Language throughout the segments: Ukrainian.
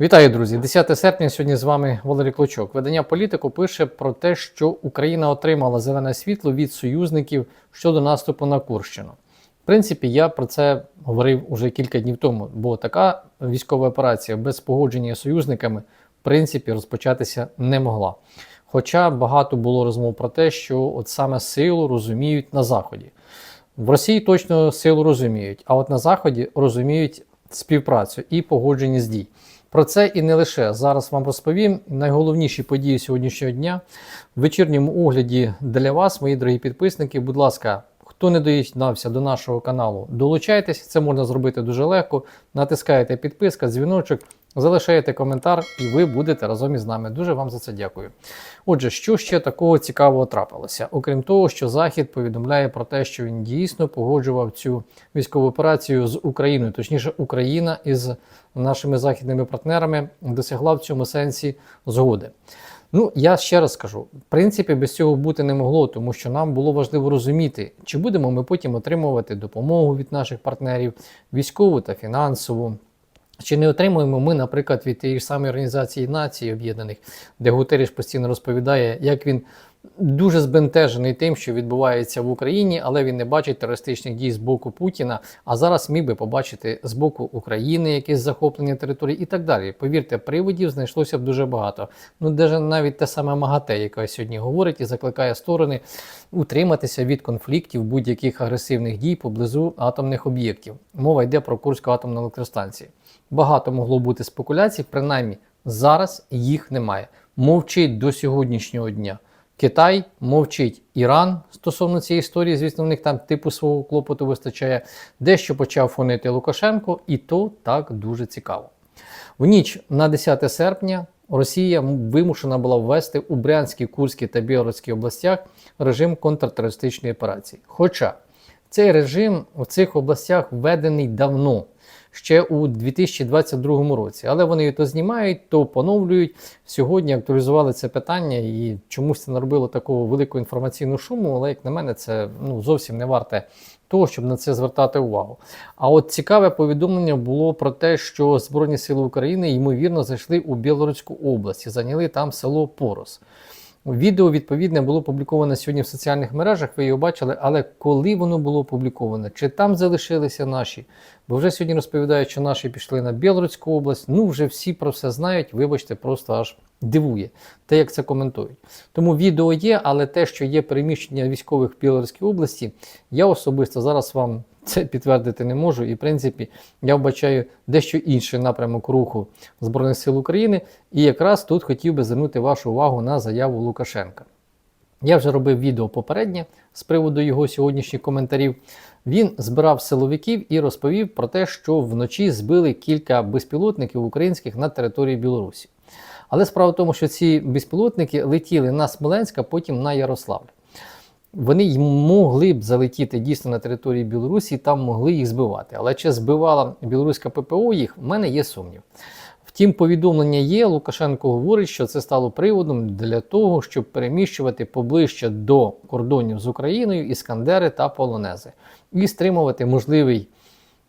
Вітаю, друзі! 10 серпня. Сьогодні з вами Валерій Клочок. Видання політику пише про те, що Україна отримала зелене світло від союзників щодо наступу на Курщину. В принципі, я про це говорив уже кілька днів тому, бо така військова операція без погодження з союзниками в принципі розпочатися не могла. Хоча багато було розмов про те, що от саме силу розуміють на Заході. В Росії точно силу розуміють, а от на Заході розуміють співпрацю і погодженість дій. Про це і не лише зараз вам розповім найголовніші події сьогоднішнього дня в вечірньому огляді для вас, мої дорогі підписники. Будь ласка, хто не доєднався до нашого каналу, долучайтесь. Це можна зробити дуже легко. Натискаєте підписка, дзвіночок, залишаєте коментар, і ви будете разом із нами. Дуже вам за це дякую. Отже, що ще такого цікавого трапилося? Окрім того, що Захід повідомляє про те, що він дійсно погоджував цю військову операцію з Україною, точніше, Україна із нашими західними партнерами досягла в цьому сенсі згоди. Ну, я ще раз скажу: в принципі, без цього бути не могло, тому що нам було важливо розуміти, чи будемо ми потім отримувати допомогу від наших партнерів, військову та фінансову. Чи не отримуємо ми, наприклад, від тієї ж самої організації Націй Об'єднаних, де Гутеріш постійно розповідає, як він дуже збентежений тим, що відбувається в Україні, але він не бачить терористичних дій з боку Путіна. А зараз міг би побачити з боку України якесь захоплення території і так далі. Повірте, приводів знайшлося б дуже багато. Ну, де навіть те саме МАГАТЕ, яке сьогодні говорить і закликає сторони утриматися від конфліктів будь-яких агресивних дій поблизу атомних об'єктів. Мова йде про Курську атомну електростанцію. Багато могло бути спекуляцій, принаймні зараз їх немає. Мовчить до сьогоднішнього дня. Китай мовчить Іран стосовно цієї історії, звісно, в них там типу свого клопоту вистачає. Дещо почав фонити Лукашенко, і то так дуже цікаво. В ніч на 10 серпня Росія вимушена була ввести у Брянській, Курській та Білоруській областях режим контртерористичної операції. Хоча цей режим у цих областях введений давно ще у 2022 році. Але вони то знімають, то поновлюють. Сьогодні актуалізували це питання і чомусь це наробило такого великого інформаційного шуму, але, як на мене, це ну, зовсім не варте того, щоб на це звертати увагу. А от цікаве повідомлення було про те, що Збройні Сили України ймовірно зайшли у Білоруську область і зайняли там село Порос. Відео відповідне було опубліковане сьогодні в соціальних мережах, ви його бачили, але коли воно було опубліковане, чи там залишилися наші? Бо вже сьогодні розповідають, що наші пішли на Білоруську область. Ну вже всі про все знають. Вибачте, просто аж дивує те, як це коментують. Тому відео є, але те, що є переміщення військових в Білоруській області, я особисто зараз вам це підтвердити не можу. І, в принципі, я вбачаю дещо інший напрямок руху Збройних сил України. І якраз тут хотів би звернути вашу увагу на заяву Лукашенка. Я вже робив відео попереднє з приводу його сьогоднішніх коментарів. Він збирав силовиків і розповів про те, що вночі збили кілька безпілотників українських на території Білорусі. Але справа в тому, що ці безпілотники летіли на Смоленськ, а потім на Ярославль. Вони й могли б залетіти дійсно на території Білорусі, і там могли їх збивати. Але чи збивала білоруська ППО їх, в мене є сумнів. Втім, повідомлення є. Лукашенко говорить, що це стало приводом для того, щоб переміщувати поближче до кордонів з Україною іскандери та полонези і стримувати можливий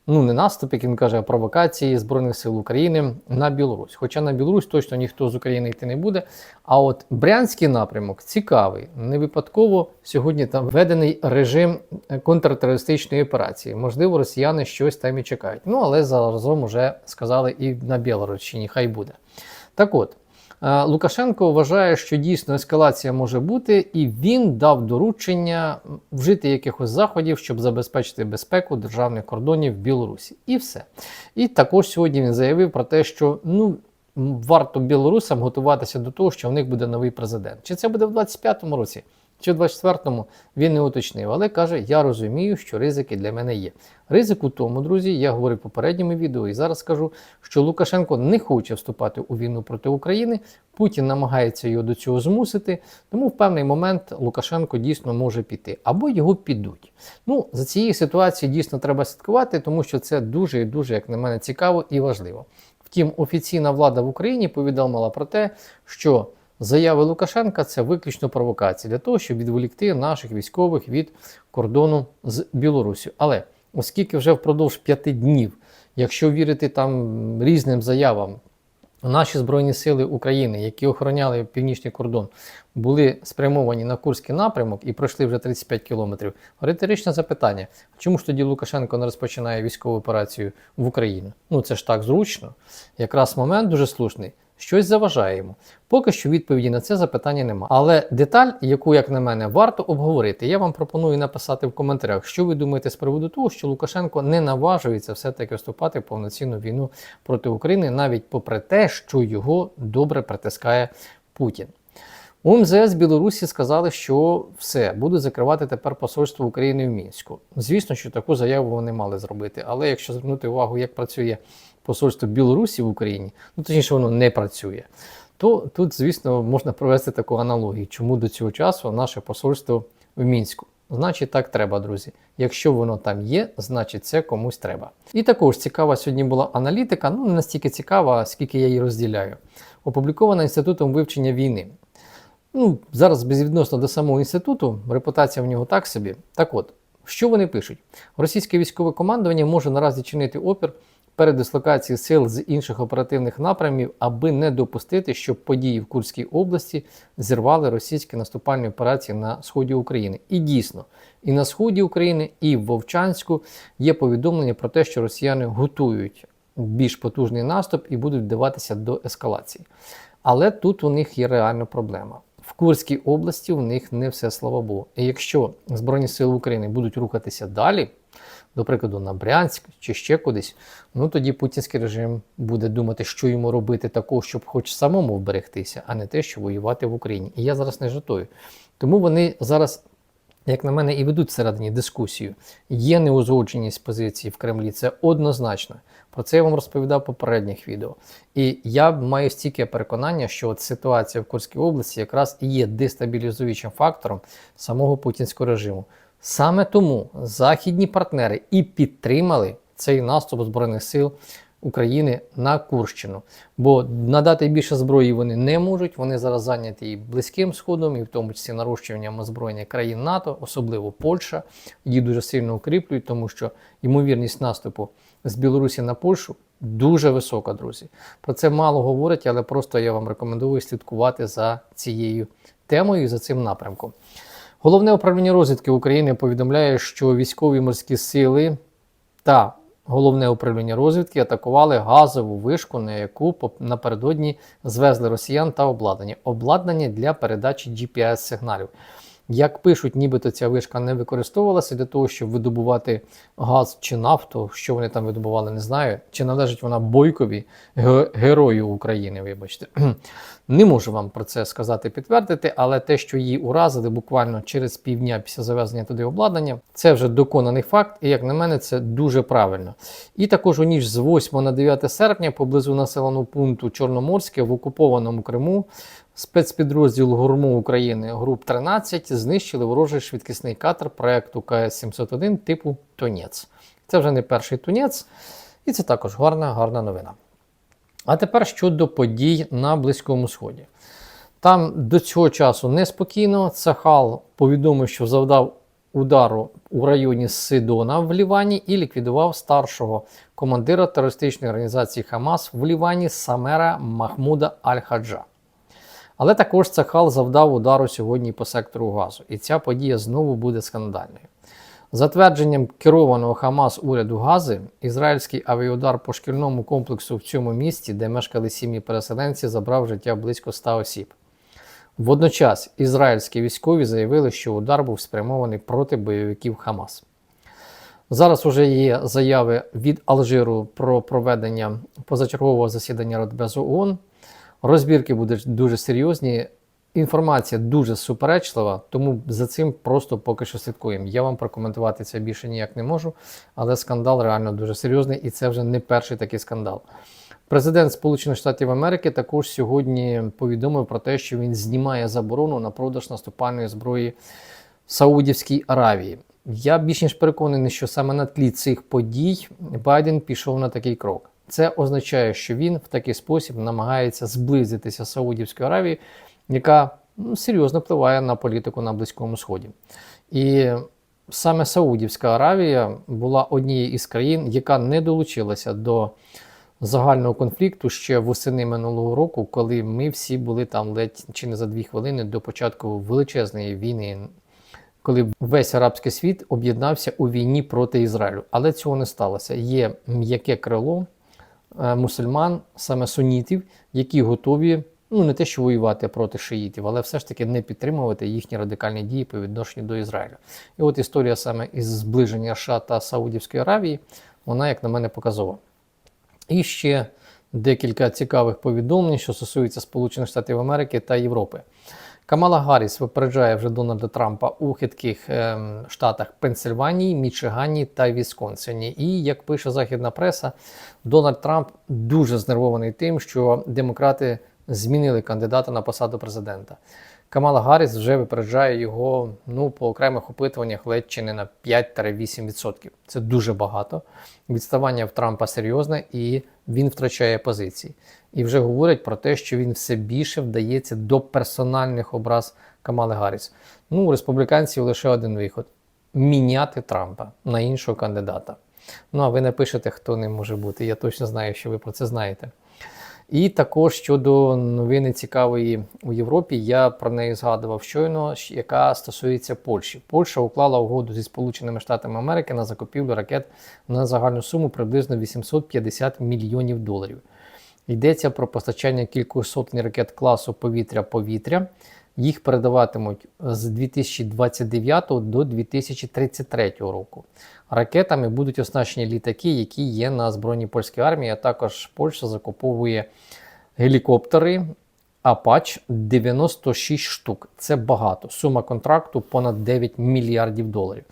ну не наступ, як він каже, а провокації Збройних сил України на Білорусь. Хоча на Білорусь точно ніхто з України йти не буде. А от Брянський напрямок цікавий. Не випадково сьогодні там введений режим контртерористичної операції. Можливо, росіяни щось там і чекають. Ну але заразом вже сказали і на Білорусчині, хай буде. Так от. Лукашенко вважає, що дійсно ескалація може бути, і він дав доручення вжити якихось заходів, щоб забезпечити безпеку державних кордонів в Білорусі. І все. І також сьогодні він заявив про те, що ну. Варто білорусам готуватися до того, що в них буде новий президент. Чи це буде в 25-му році, чи в 24-му він не уточнив, але каже: я розумію, що ризики для мене є. Ризик у тому, друзі, я говорив в попередньому відео і зараз скажу, що Лукашенко не хоче вступати у війну проти України. Путін намагається його до цього змусити, тому в певний момент Лукашенко дійсно може піти або його підуть. Ну, за цією ситуацією дійсно треба слідкувати, тому що це дуже і дуже, як на мене, цікаво і важливо. Втім, офіційна влада в Україні повідомила про те, що Заяви Лукашенка це виключно провокація для того, щоб відволікти наших військових від кордону з Білорусі. Але оскільки вже впродовж п'яти днів, якщо вірити там різним заявам, Наші Збройні Сили України, які охороняли північний кордон, були спрямовані на Курський напрямок і пройшли вже 35 кілометрів. Риторичне запитання: чому ж тоді Лукашенко не розпочинає військову операцію в Україну? Ну це ж так зручно. Якраз момент дуже слушний. Щось заважає йому. Поки що відповіді на це запитання нема. Але деталь, яку, як на мене, варто обговорити, я вам пропоную написати в коментарях, що ви думаєте з приводу того, що Лукашенко не наважується все-таки вступати в повноцінну війну проти України, навіть попри те, що його добре притискає Путін. У МЗС Білорусі сказали, що все, будуть закривати тепер посольство України в Мінську. Звісно, що таку заяву вони мали зробити. Але якщо звернути увагу, як працює посольство Білорусі в Україні, ну точніше, воно не працює, то тут, звісно, можна провести таку аналогію, чому до цього часу наше посольство в Мінську. Значить, так треба, друзі. Якщо воно там є, значить це комусь треба. І також цікава сьогодні була аналітика, ну не настільки цікава, скільки я її розділяю. Опублікована інститутом вивчення війни. Ну, зараз безвідносно до самого інституту, репутація в нього так собі. Так от, що вони пишуть? Російське військове командування може наразі чинити опір передислокації сил з інших оперативних напрямів, аби не допустити, щоб події в Курській області зірвали російські наступальні операції на сході України. І дійсно, і на сході України, і в Вовчанську є повідомлення про те, що росіяни готують більш потужний наступ і будуть вдаватися до ескалації. Але тут у них є реальна проблема. В Курській області у них не все слава Богу. І якщо Збройні Сили України будуть рухатися далі, до прикладу, на Брянськ чи ще кудись, ну тоді путінський режим буде думати, що йому робити такого, щоб хоч самому вберегтися, а не те, що воювати в Україні. І я зараз не жартую. Тому вони зараз. Як на мене, і ведуть всередині дискусію. Є неузгодженість позиції в Кремлі, це однозначно. Про це я вам розповідав в попередніх відео. І я маю стільки переконання, що от ситуація в Курській області якраз і є дестабілізуючим фактором самого путінського режиму. Саме тому західні партнери і підтримали цей наступ Збройних сил України на Курщину. Бо надати більше зброї вони не можуть. Вони зараз зайняті і Близьким Сходом, і в тому числі нарощуванням озброєння країн НАТО, особливо Польща. Її дуже сильно укріплюють, тому що ймовірність наступу з Білорусі на Польщу дуже висока, друзі. Про це мало говорять, але просто я вам рекомендую слідкувати за цією темою і за цим напрямком. Головне управління розвідки України повідомляє, що військові морські сили та головне управління розвідки атакували газову вишку, на яку напередодні звезли росіян та обладнання. Обладнання для передачі GPS-сигналів. Як пишуть, нібито ця вишка не використовувалася для того, щоб видобувати газ чи нафту, що вони там видобували, не знаю. Чи належить вона Бойкові, герою України, вибачте. Не можу вам про це сказати, підтвердити, але те, що її уразили буквально через півдня після завезення туди обладнання, це вже доконаний факт, і як на мене, це дуже правильно. І також у ніч з 8 на 9 серпня поблизу населеного пункту Чорноморське в окупованому Криму спецпідрозділ Гурму України груп 13 знищили ворожий швидкісний катер проекту КС-701 типу Тонець. Це вже не перший тунець, і це також гарна, гарна новина. А тепер щодо подій на Близькому Сході. Там до цього часу неспокійно. Цахал повідомив, що завдав удару у районі Сидона в Лівані і ліквідував старшого командира терористичної організації Хамас в Лівані Самера Махмуда Аль-Хаджа. Але також Цахал завдав удару сьогодні по сектору газу, і ця подія знову буде скандальною. Затвердженням керованого Хамас уряду Гази, ізраїльський авіаудар по шкільному комплексу в цьому місті, де мешкали сім'ї переселенці, забрав життя близько 100 осіб. Водночас ізраїльські військові заявили, що удар був спрямований проти бойовиків Хамас. Зараз вже є заяви від Алжиру про проведення позачергового засідання Радбезу ООН. Розбірки будуть дуже серйозні. Інформація дуже суперечлива, тому за цим просто поки що слідкуємо. Я вам прокоментувати це більше ніяк не можу, але скандал реально дуже серйозний, і це вже не перший такий скандал. Президент Сполучених Штатів Америки також сьогодні повідомив про те, що він знімає заборону на продаж наступальної зброї Саудівській Аравії. Я більш ніж переконаний, що саме на тлі цих подій Байден пішов на такий крок. Це означає, що він в такий спосіб намагається зблизитися з Саудівською Аравією, яка ну, серйозно впливає на політику на Близькому Сході. І саме Саудівська Аравія була однією із країн, яка не долучилася до загального конфлікту ще восени минулого року, коли ми всі були там ледь чи не за дві хвилини до початку величезної війни, коли весь арабський світ об'єднався у війні проти Ізраїлю. Але цього не сталося. Є м'яке крило мусульман, саме сунітів, які готові. Ну, не те, що воювати проти шиїтів, але все ж таки не підтримувати їхні радикальні дії по відношенню до Ізраїля. І от історія саме із зближення США та Саудівської Аравії, вона, як на мене, показова. І ще декілька цікавих повідомлень, що стосуються Сполучених Штатів Америки та Європи. Камала Гарріс випереджає вже Дональда Трампа у хитких ем, штатах Пенсильванії, Мічигані та Вісконсині. І як пише західна преса, Дональд Трамп дуже знервований тим, що демократи змінили кандидата на посаду президента. Камала Гарріс вже випереджає його ну, по окремих опитуваннях ледь чи не на 5-8%. Це дуже багато. Відставання в Трампа серйозне і він втрачає позиції. І вже говорять про те, що він все більше вдається до персональних образ Камали Гарріс. Ну, у республіканців лише один виход: міняти Трампа на іншого кандидата. Ну, а ви напишете, хто ним може бути. Я точно знаю, що ви про це знаєте. І також щодо новини цікавої у Європі, я про неї згадував щойно, яка стосується Польщі. Польща уклала угоду зі Сполученими Штатами Америки на закупівлю ракет на загальну суму приблизно 850 мільйонів доларів. Йдеться про постачання кількох сотень ракет класу повітря-повітря. Їх передаватимуть з 2029 до 2033 року. Ракетами будуть оснащені літаки, які є на збройній польській армії, а також Польща закуповує гелікоптери Apache 96 штук. Це багато. Сума контракту понад 9 мільярдів доларів.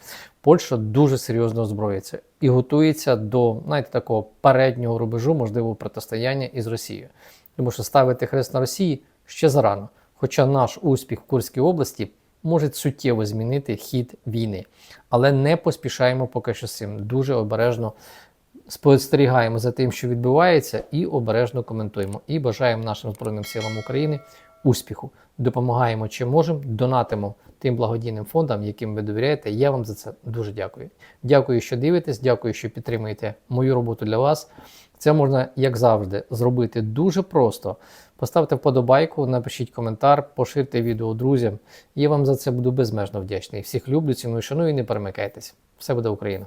Польща дуже серйозно озброїться і готується до знаєте, такого переднього рубежу можливого протистояння із Росією. Тому що ставити хрест на Росії ще зарано. Хоча наш успіх в Курській області може суттєво змінити хід війни. Але не поспішаємо поки що з цим. Дуже обережно спостерігаємо за тим, що відбувається, і обережно коментуємо. І бажаємо нашим Збройним силам України успіху. Допомагаємо чим можемо, донатимо тим благодійним фондам, яким ви довіряєте. Я вам за це дуже дякую. Дякую, що дивитесь, дякую, що підтримуєте мою роботу для вас. Це можна, як завжди, зробити дуже просто. Поставте вподобайку, напишіть коментар, поширте відео друзям. Я вам за це буду безмежно вдячний. Всіх люблю, ціную, шаную і не перемикайтесь. Все буде Україна!